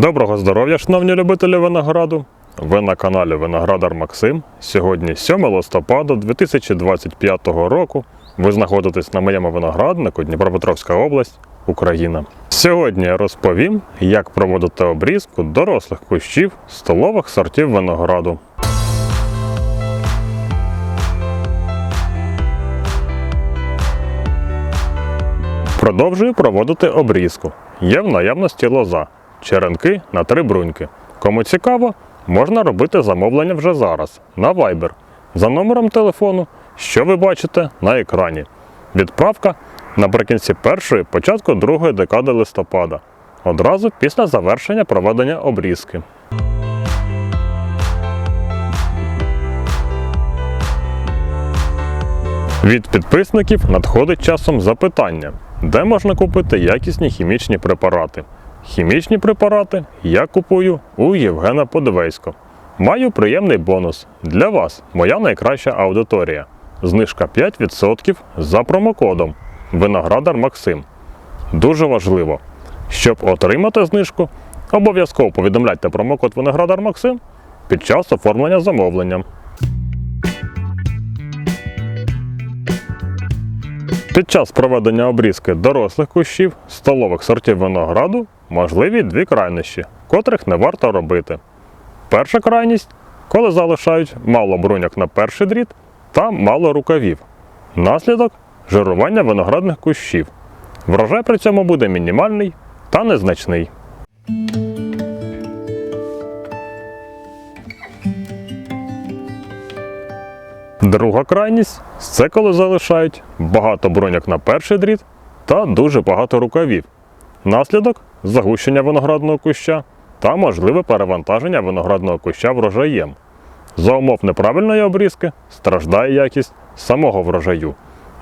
Доброго здоров'я, шановні любителі винограду! Ви на каналі Виноградар Максим. Сьогодні 7 листопада 2025 року. Ви знаходитесь на моєму винограднику Дніпропетровська область, Україна. Сьогодні я розповім, як проводити обрізку дорослих кущів столових сортів винограду. Продовжую проводити обрізку. Є в наявності лоза, черенки на три бруньки. Кому цікаво, можна робити замовлення вже зараз на Viber за номером телефону, що ви бачите на екрані. Відправка наприкінці першої, початку другої декади листопада, одразу після завершення проведення обрізки. Від підписників надходить часом запитання, де можна купити якісні хімічні препарати. Хімічні препарати я купую у Євгена Подвейсько. Маю приємний бонус для вас, моя найкраща аудиторія. Знижка 5% за промокодом Виноградар Максим. Дуже важливо, щоб отримати знижку, обов'язково повідомляйте промокод Виноградар Максим під час оформлення замовлення. Під час проведення обрізки дорослих кущів столових сортів винограду можливі дві крайнощі, котрих не варто робити. Перша крайність, коли залишають мало бруньок на перший дріт та мало рукавів. Наслідок жирування виноградних кущів. Врожай при цьому буде мінімальний та незначний. Друга крайність це коли залишають багато броньок на перший дріт та дуже багато рукавів. Наслідок загущення виноградного куща та можливе перевантаження виноградного куща врожаєм. За умов неправильної обрізки страждає якість самого врожаю.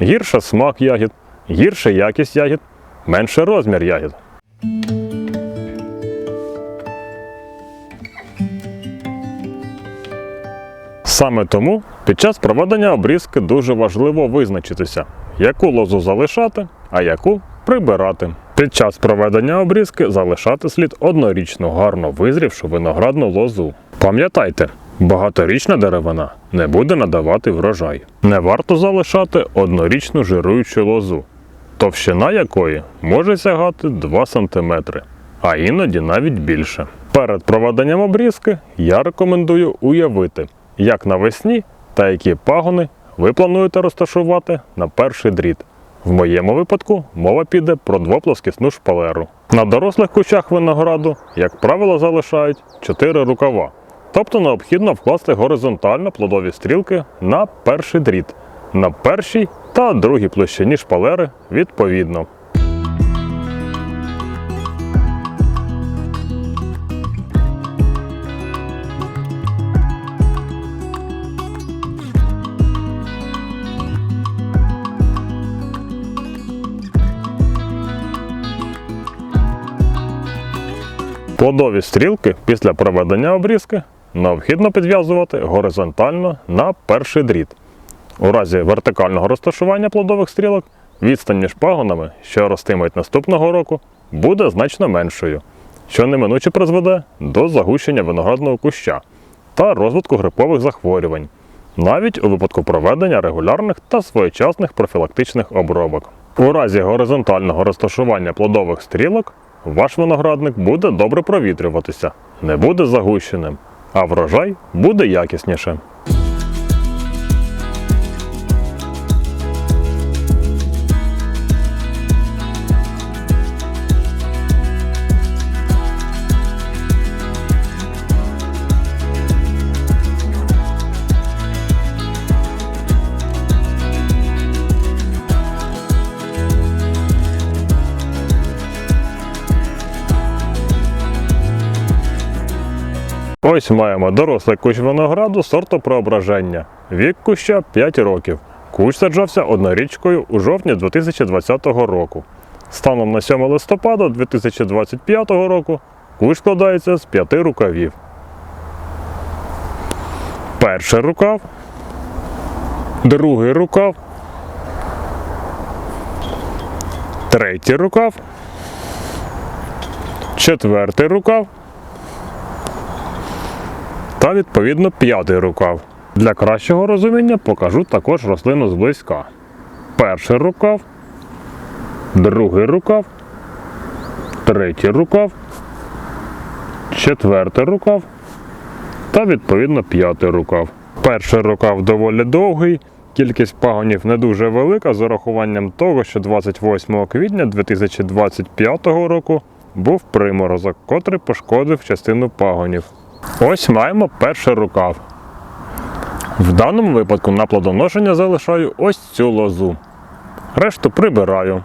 Гірше смак ягід, гірше якість ягід, менше розмір ягід. Саме тому під час проведення обрізки дуже важливо визначитися, яку лозу залишати, а яку прибирати. Під час проведення обрізки залишати слід однорічну гарно визрівшу виноградну лозу. Пам'ятайте, багаторічна деревина не буде надавати врожай. Не варто залишати однорічну жируючу лозу, товщина якої може сягати 2 см, а іноді навіть більше. Перед проведенням обрізки я рекомендую уявити, як навесні та які пагони ви плануєте розташувати на перший дріт. В моєму випадку мова піде про двоплоскісну шпалеру. На дорослих кущах винограду, як правило, залишають 4 рукава. Тобто необхідно вкласти горизонтально плодові стрілки на перший дріт, на першій та другій площині шпалери відповідно. Плодові стрілки після проведення обрізки необхідно підв'язувати горизонтально на перший дріт. У разі вертикального розташування плодових стрілок відстань між пагонами, що ростимуть наступного року, буде значно меншою, що неминуче призведе до загущення виноградного куща та розвитку грипових захворювань, навіть у випадку проведення регулярних та своєчасних профілактичних обробок. У разі горизонтального розташування плодових стрілок ваш виноградник буде добре провітрюватися, не буде загущеним, а врожай буде якісніше. Ось маємо дорослий кущ винограду сорту преображення. Вік куща 5 років. Кущ саджався однорічкою у жовтні 2020 року. Станом на 7 листопада 2025 року кущ складається з 5 рукавів. Перший рукав, другий рукав, третій рукав, четвертий рукав, та відповідно п'ятий рукав. Для кращого розуміння покажу також рослину зблизька. Перший рукав, другий рукав, третій рукав, четвертий рукав та відповідно п'ятий рукав. Перший рукав доволі довгий, кількість пагонів не дуже велика з урахуванням того, що 28 квітня 2025 року був приморозок, котрий пошкодив частину пагонів. Ось маємо перший рукав. В даному випадку на плодоношення залишаю ось цю лозу. Решту прибираю.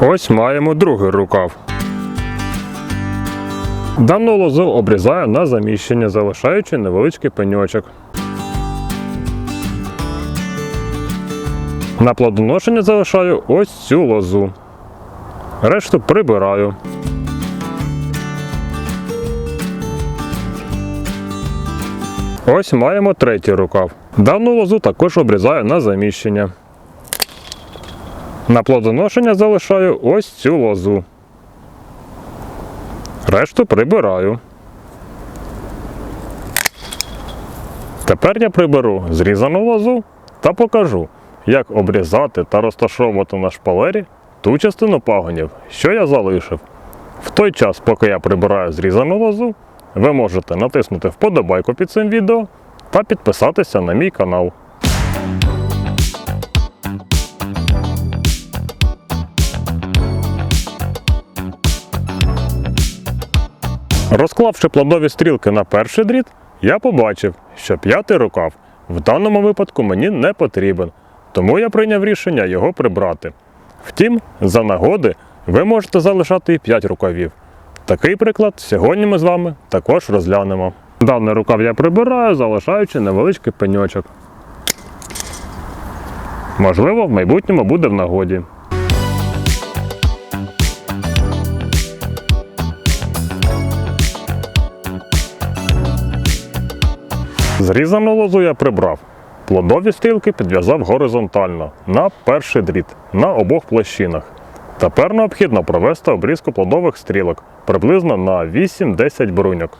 Ось маємо другий рукав. Дану лозу обрізаю на заміщення, залишаючи невеличкий пеньочок. На плодоношення залишаю ось цю лозу. Решту прибираю. Ось маємо третій рукав. Дану лозу також обрізаю на заміщення. На плодоношення залишаю ось цю лозу. Решту прибираю. Тепер я приберу зрізану лозу та покажу, як обрізати та розташовувати на шпалері ту частину пагонів, що я залишив. В той час, поки я прибираю зрізану лозу, ви можете натиснути вподобайку під цим відео та підписатися на мій канал. Розклавши плодові стрілки на перший дріт, я побачив, що п'ятий рукав в даному випадку мені не потрібен, тому я прийняв рішення його прибрати. Втім, за нагоди ви можете залишати і 5 рукавів. Такий приклад сьогодні ми з вами також розглянемо. Даний рукав я прибираю, залишаючи невеличкий пеньочок. Можливо, в майбутньому буде в нагоді. Зрізану лозу я прибрав. Плодові стрілки підв'язав горизонтально на перший дріт на обох площинах. Тепер необхідно провести обрізку плодових стрілок приблизно на 8-10 бруньок.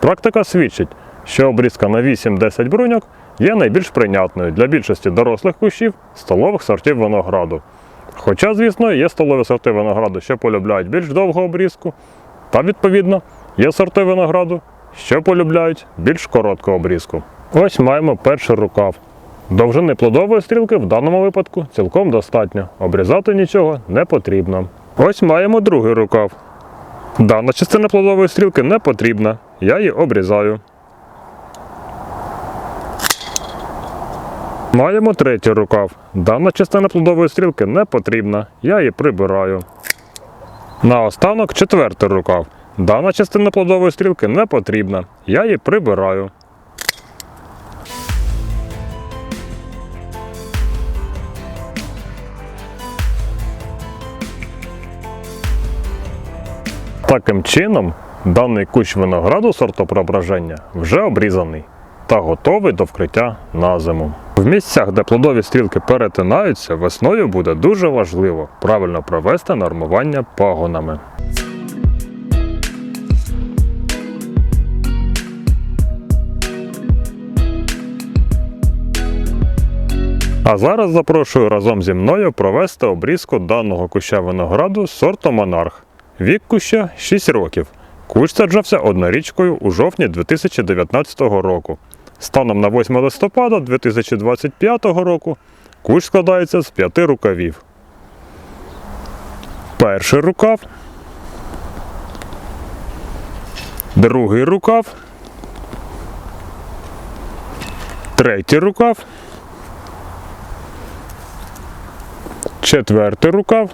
Практика свідчить, що обрізка на 8-10 бруньок є найбільш прийнятною для більшості дорослих кущів столових сортів винограду. Хоча, звісно, є столові сорти винограду, що полюбляють більш довгу обрізку, та, відповідно, є сорти винограду, що полюбляють більш коротку обрізку. Ось маємо перший рукав. Довжини плодової стрілки в даному випадку цілком достатньо. Обрізати нічого не потрібно. Ось маємо другий рукав. Дана частина плодової стрілки не потрібна. Я її обрізаю. Маємо третій рукав. Дана частина плодової стрілки не потрібна. Я її прибираю. Наостанок четвертий рукав. Дана частина плодової стрілки не потрібна. Я її прибираю. Таким чином, даний кущ винограду сортопреображення вже обрізаний та готовий до вкриття на зиму. В місцях, де плодові стрілки перетинаються, весною буде дуже важливо правильно провести нормування пагонами. А зараз запрошую разом зі мною провести обрізку даного куща винограду сорту Монарх. Вік куща 6 років. Кущ саджався однорічкою у жовтні 2019 року. Станом на 8 листопада 2025 року кущ складається з п'яти рукавів. Перший рукав. Другий рукав. Третій рукав. Четвертий рукав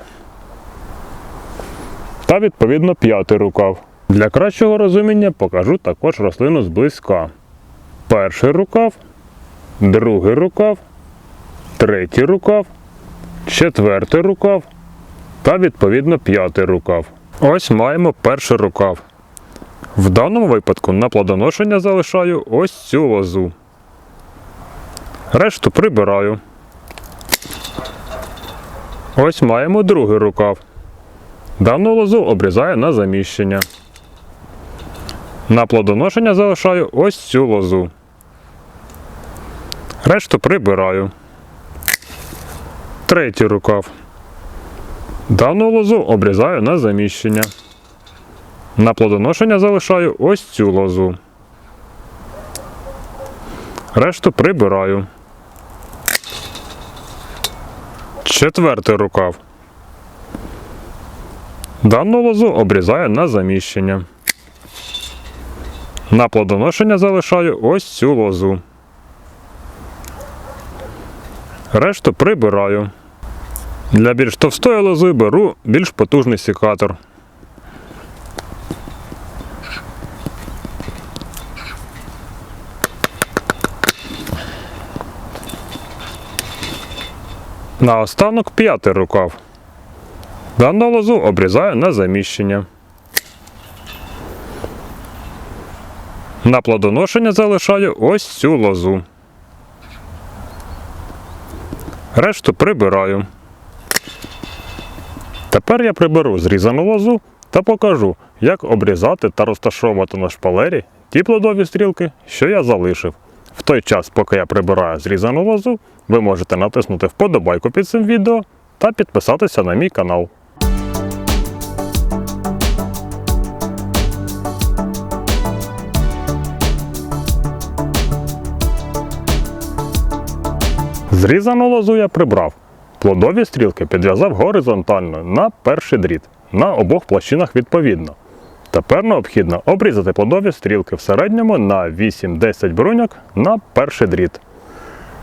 та відповідно п'ятий рукав. Для кращого розуміння покажу також рослину зблизька. Перший рукав, другий рукав, третій рукав, четвертий рукав та відповідно п'ятий рукав. Ось маємо перший рукав. В даному випадку на плодоношення залишаю ось цю лозу. Решту прибираю. Ось маємо другий рукав. Дану лозу обрізаю на заміщення. На плодоношення залишаю ось цю лозу. Решту прибираю. Третій рукав. Дану лозу обрізаю на заміщення. На плодоношення залишаю ось цю лозу. Решту прибираю. Четвертий рукав. Дану лозу обрізаю на заміщення. На плодоношення залишаю ось цю лозу. Решту прибираю. Для більш товстої лози беру більш потужний сікатор. Наостанок п'ятий рукав. Дану лозу обрізаю на заміщення. На плодоношення залишаю ось цю лозу. Решту прибираю. Тепер я приберу зрізану лозу та покажу, як обрізати та розташовувати на шпалері ті плодові стрілки, що я залишив. В той час, поки я прибираю зрізану лозу, ви можете натиснути вподобайку під цим відео та підписатися на мій канал. Зрізану лозу я прибрав. Плодові стрілки підв'язав горизонтально на перший дріт, на обох площинах відповідно. Тепер необхідно обрізати плодові стрілки в середньому на 8-10 бруньок на перший дріт.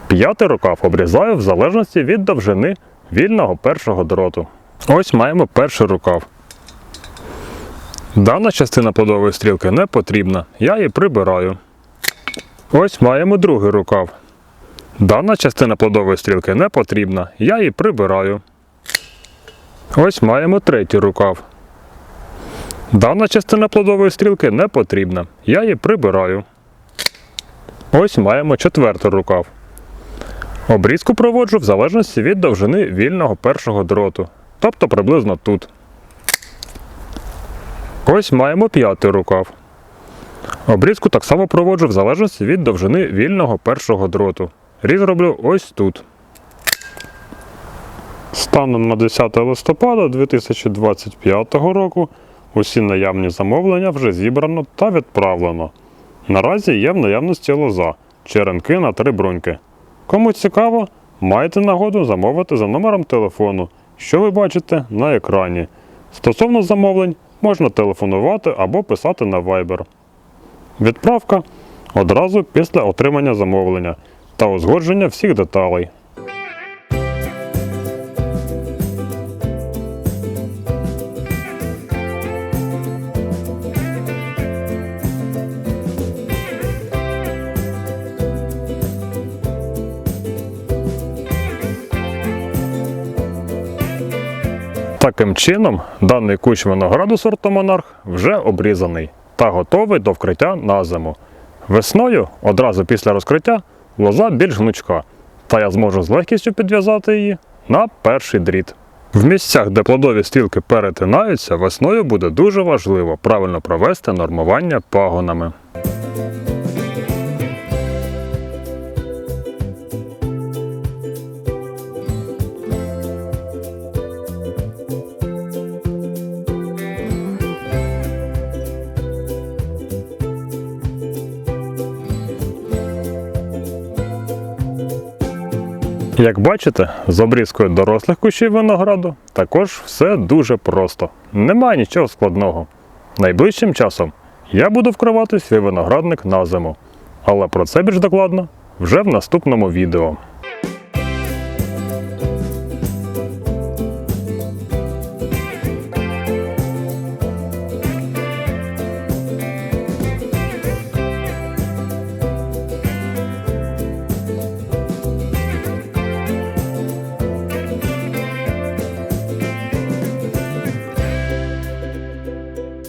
П'ятий рукав обрізаю в залежності від довжини вільного першого дроту. Ось маємо перший рукав. Дана частина плодової стрілки не потрібна, я її прибираю. Ось маємо другий рукав. Дана частина плодової стрілки не потрібна, я її прибираю. Ось маємо третій рукав. Дана частина плодової стрілки не потрібна, я її прибираю. Ось маємо четвертий рукав. Обрізку проводжу в залежності від довжини вільного першого дроту, тобто приблизно тут. Ось маємо п'ятий рукав. Обрізку так само проводжу в залежності від довжини вільного першого дроту. Різ роблю ось тут. Станом на 10 листопада 2025 року усі наявні замовлення вже зібрано та відправлено. Наразі є в наявності лоза, черенки на три бруньки. Кому цікаво, маєте нагоду замовити за номером телефону, що ви бачите на екрані. Стосовно замовлень, можна телефонувати або писати на Viber. Відправка одразу після отримання замовлення та узгодження всіх деталей. Чином, даний кущ винограду сорту вже обрізаний та готовий до вкриття на зиму. Весною, одразу після розкриття, лоза більш гнучка, та я зможу з легкістю підв'язати її на перший дріт. В місцях, де плодові стрілки перетинаються, весною буде дуже важливо правильно провести нормування пагонами. Як бачите, з обрізкою дорослих кущів винограду також все дуже просто. Немає нічого складного. Найближчим часом я буду вкривати свій виноградник на зиму. Але про це більш докладно вже в наступному відео.